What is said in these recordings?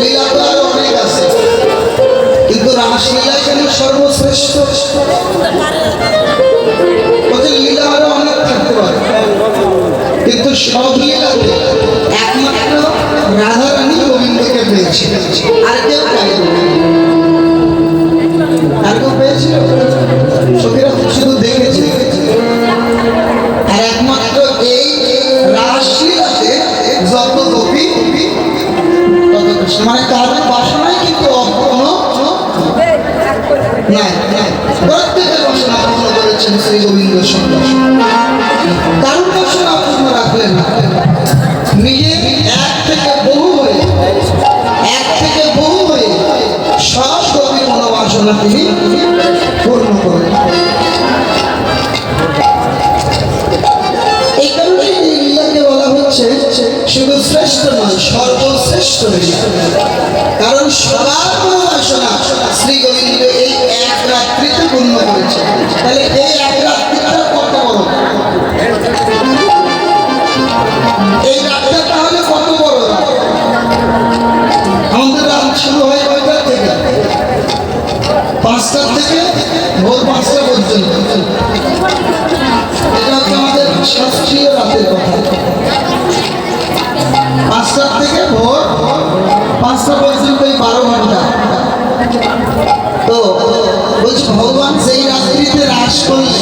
লীলা তো আরও অনেক আছে। কিন্তু রাসলীলা কেন সর্বশ্রেষ্ঠ। মানে কারণ বাসনায় কিন্তু বাসনা বাসনা এক থেকে বহু হয়ে, এক থেকে গোপীর মনোবাসনা তিনি পূর্ণ করলেন এই কারণে বলা হচ্ছে শুধু শ্রেষ্ঠ নয় কারণ সবার মনোবাসনা শ্রী গোবিন্দ এই এক রাত্রিতে পূর্ণ করেছে। তাহলে এই এক রাত্রিটা কত বড়? এই রাতটা তাহলে কত বড়? আমাদের রাত শুরু হয় কয়টার থেকে? পাঁচটার থেকে? ভোর পাঁচটা পর্যন্ত। এটা হচ্ছে আমাদের শাস্ত্রীয় রাতের কথা। বারো ঘণ্টা। তো বলছি, ভগবান সেই রাত্রিতে রাস করলে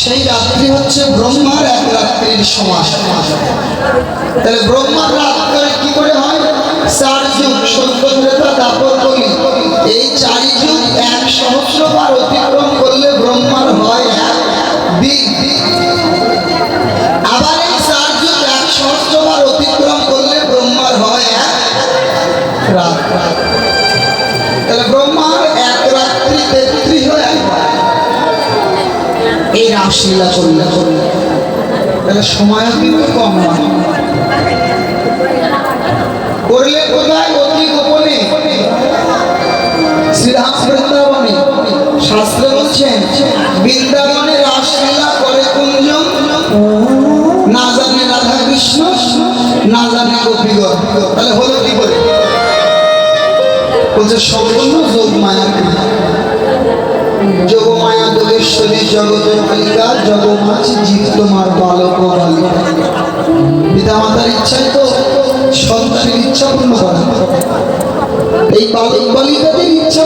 সেই রাত্রি হচ্ছে ব্রহ্মার এক রাত্রির সমাস। তাহলে ব্রহ্মার রাত কি করে হয়? চার যুগ সত্য ত্রেতা দাপর কলি। এই চারি যুগ এক সহস্রবার অতিক্রম করলে ব্রহ্মার হয় এক দিন করলে তাহলে সময়ও কিন্তু কম নয়। করলে কোথায়? অতি গোপনে। শ্রীরাম বৃন্দাবনে বলছেন বৃন্দাবনে রাসলীলা করে কুঞ্জন না জানে রাধা কৃষ্ণ, না জানে তাহলে হলো কি করে? বলছে, সম্পূর্ণ যোগ মায়া যোগ মায়া যোগেশ্বরী জগত মালিকা জগমাছি জীব তোমার বালিকা পিতা মাতার ইচ্ছাই তো সন্তানের ইচ্ছা পূর্ণ করা। এই বালক বালিকাদের ইচ্ছা